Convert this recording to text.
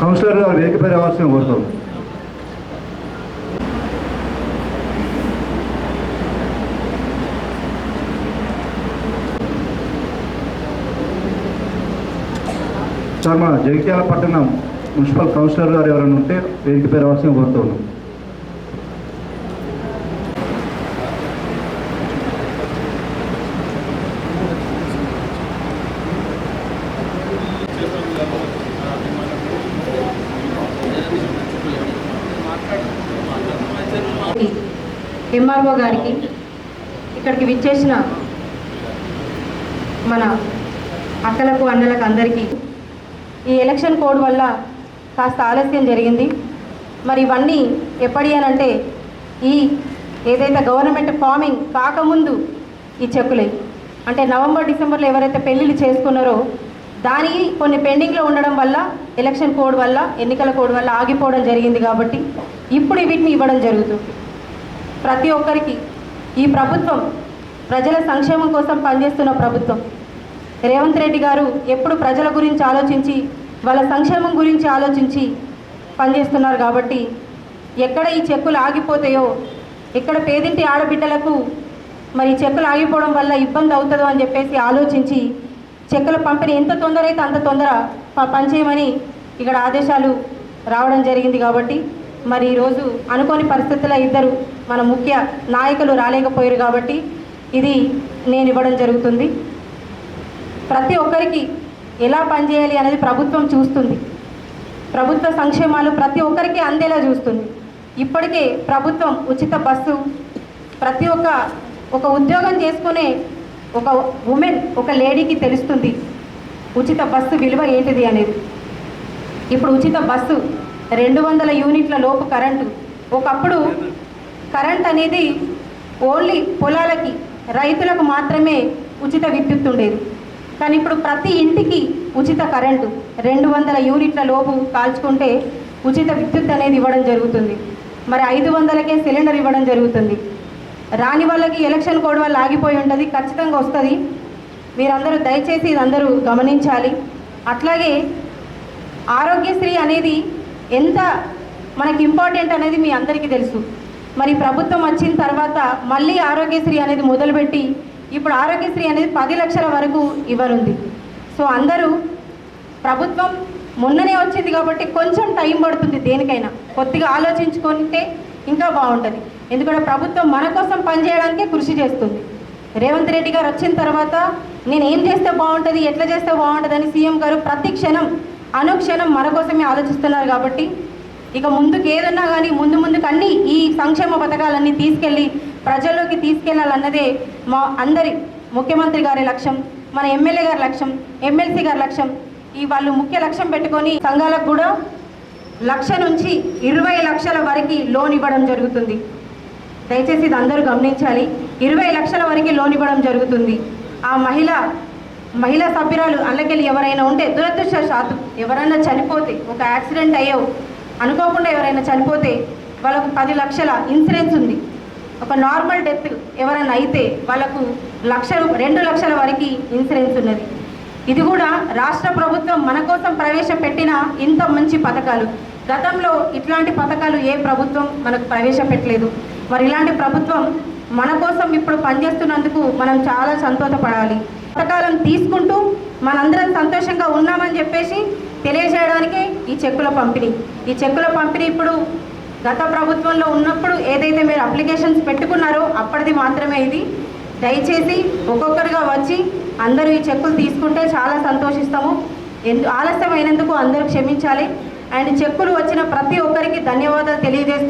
Councillor గారు వేదికపై రావాల్సిన కోరుతాం. సార్ మన జగిత్యాల పట్టణం మున్సిపల్ కౌన్సిలర్ గారు ఎవరైనా ఉంటే వేదికపై రావాల్సిన కోరుతున్నాం ఎంఆర్ఓ గారికి ఇక్కడికి విచ్చేసిన మన అక్కలకు అన్నలకు అందరికీ ఈ ఎలక్షన్ కోడ్ వల్ల కాస్త ఆలస్యం జరిగింది. మరి ఇవన్నీ ఎప్పటి అని అంటే ఈ ఏదైతే గవర్నమెంట్ ఫార్మింగ్ కాకముందు ఈ చెక్కులే. అంటే నవంబర్ డిసెంబర్లో ఎవరైతే పెళ్ళిళ్ళు చేసుకున్నారో దానికి కొన్ని పెండింగ్లో ఉండడం వల్ల ఎలక్షన్ కోడ్ వల్ల ఎన్నికల కోడ్ వల్ల ఆగిపోవడం జరిగింది కాబట్టి ఇప్పుడు వీటిని ఇవ్వడం జరుగుతుంది. ప్రతి ఒక్కరికి ఈ ప్రభుత్వం ప్రజల సంక్షేమం కోసం పనిచేస్తున్న ప్రభుత్వం. రేవంత్ రెడ్డి గారు ఎప్పుడు ప్రజల గురించి ఆలోచించి వాళ్ళ సంక్షేమం గురించి ఆలోచించి పనిచేస్తున్నారు కాబట్టి ఎక్కడ ఈ చెక్కులు ఆగిపోతాయో ఎక్కడ పేదింటి ఆడబిడ్డలకు మరి చెక్కులు ఆగిపోవడం వల్ల ఇబ్బంది అవుతుందో అని చెప్పేసి ఆలోచించి చెక్కుల పంపిణీ ఎంత తొందర అయితే అంత తొందర ప- పనిచేయమని ఇక్కడ ఆదేశాలు రావడం జరిగింది కాబట్టి మరి ఈరోజు అనుకోని పరిస్థితుల్లో ఇద్దరు మన ముఖ్య నాయకులు రాలేకపోయారు కాబట్టి ఇది నేను ఇవ్వడం జరుగుతుంది. ప్రతి ఒక్కరికి ఎలా పనిచేయాలి అనేది ప్రభుత్వం చూస్తుంది. ప్రభుత్వ సంక్షేమాలు ప్రతి ఒక్కరికి అందేలా చూస్తుంది. ఇప్పటికే ప్రభుత్వం ఉచిత బస్సు ప్రతి ఒక్క ఒక ఉద్యోగం చేసుకునే ఒక ఉమెన్ ఒక లేడీకి తెలుస్తుంది ఉచిత బస్సు విలువ ఏంటిది అనేది. ఇప్పుడు ఉచిత బస్సు రెండు వందల యూనిట్ల లోపు కరెంటు. ఒకప్పుడు కరెంట్ అనేది ఓన్లీ పొలాలకి రైతులకు మాత్రమే ఉచిత విద్యుత్ ఉండేది. కానీ ఇప్పుడు ప్రతి ఇంటికి ఉచిత కరెంటు రెండు వందల యూనిట్ల లోపు కాల్చుకుంటే ఉచిత విద్యుత్ అనేది ఇవ్వడం జరుగుతుంది. మరి ఐదు వందలకే సిలిండర్ ఇవ్వడం జరుగుతుంది. రాని వాళ్ళకి ఎలక్షన్ కోడ్ వల్ల ఆగిపోయి ఉంటుంది ఖచ్చితంగా వస్తుంది. మీరందరూ దయచేసి ఇదందరూ గమనించాలి. అట్లాగే ఆరోగ్యశ్రీ అనేది ఎంత మనకి ఇంపార్టెంట్ అనేది మీ అందరికీ తెలుసు. మరి ప్రభుత్వం వచ్చిన తర్వాత మళ్ళీ ఆరోగ్యశ్రీ అనేది మొదలుపెట్టి ఇప్పుడు ఆరోగ్యశ్రీ అనేది పది లక్షల వరకు ఇవ్వనుంది. సో అందరూ ప్రభుత్వం మొన్ననే వచ్చింది కాబట్టి కొంచెం టైం పడుతుంది దేనికైనా. కొద్దిగా ఆలోచించుకుంటే ఇంకా బాగుంటుంది. ఎందుకంటే ప్రభుత్వం మన కోసం పనిచేయడానికే కృషి చేస్తుంది. రేవంత్ రెడ్డి గారు వచ్చిన తర్వాత నేను ఏం చేస్తే బాగుంటుంది ఎట్లా చేస్తే బాగుంటుంది అని సీఎం గారు ప్రతి క్షణం అనుక్షణం మన కోసమే ఆలోచిస్తున్నారు కాబట్టి ఇక ముందుకు ఏదన్నా కానీ ముందు ముందుకు అన్ని ఈ సంక్షేమ పథకాలన్నీ తీసుకెళ్ళి ప్రజల్లోకి తీసుకెళ్ళాలన్నదే మా అందరి ముఖ్యమంత్రి గారి లక్ష్యం మన ఎమ్మెల్యే గారి లక్ష్యం ఎమ్మెల్సీ గారి లక్ష్యం. ఈ వాళ్ళు ముఖ్య లక్ష్యం పెట్టుకొని సంఘాలకు కూడా లక్ష నుంచి ఇరవై లక్షల వరకు లోన్ ఇవ్వడం జరుగుతుంది. దయచేసి ఇది అందరూ గమనించాలి. ఇరవై లక్షల వరకు లోన్ ఇవ్వడం జరుగుతుంది. ఆ మహిళ మహిళా సభ్యురాలు అల్లకెళ్ళి ఎవరైనా ఉంటే దురదృష్టశాతం ఎవరైనా చనిపోతే ఒక యాక్సిడెంట్ అయ్యో అనుకోకుండా ఎవరైనా చనిపోతే వాళ్ళకు పది లక్షల ఇన్సూరెన్స్ ఉంది. ఒక నార్మల్ డెత్ ఎవరైనా అయితే వాళ్ళకు లక్ష రెండు లక్షల వరకు ఇన్సూరెన్స్ ఉన్నది. ఇది కూడా రాష్ట్ర ప్రభుత్వం మన కోసం ప్రవేశపెట్టిన ఇంత మంచి పథకాలు. గతంలో ఇట్లాంటి పథకాలు ఏ ప్రభుత్వం మనకు ప్రవేశపెట్టలేదు. మరి ఇలాంటి ప్రభుత్వం మన కోసం ఇప్పుడు పనిచేస్తున్నందుకు మనం చాలా సంతోషపడాలి. పథకాలను తీసుకుంటూ మనందరం సంతోషంగా ఉన్నామని చెప్పేసి తెలియజేయడానికే ఈ చెక్కుల పంపిణీ. ఈ చెక్కుల పంపిణీ ఇప్పుడు గత ప్రభుత్వంలో ఉన్నప్పుడు ఏదైతే మీరు అప్లికేషన్స్ పెట్టుకున్నారో అప్పటిది మాత్రమే ఇది. దయచేసి ఒక్కొక్కరుగా వచ్చి అందరూ ఈ చెక్కులు తీసుకుంటే చాలా సంతోషిస్తాము. ఎందు ఆలస్యమైనందుకు అందరూ క్షమించాలి. అండ్ చెక్కులు వచ్చిన ప్రతి ఒక్కరికి ధన్యవాదాలు తెలియజేస్తూ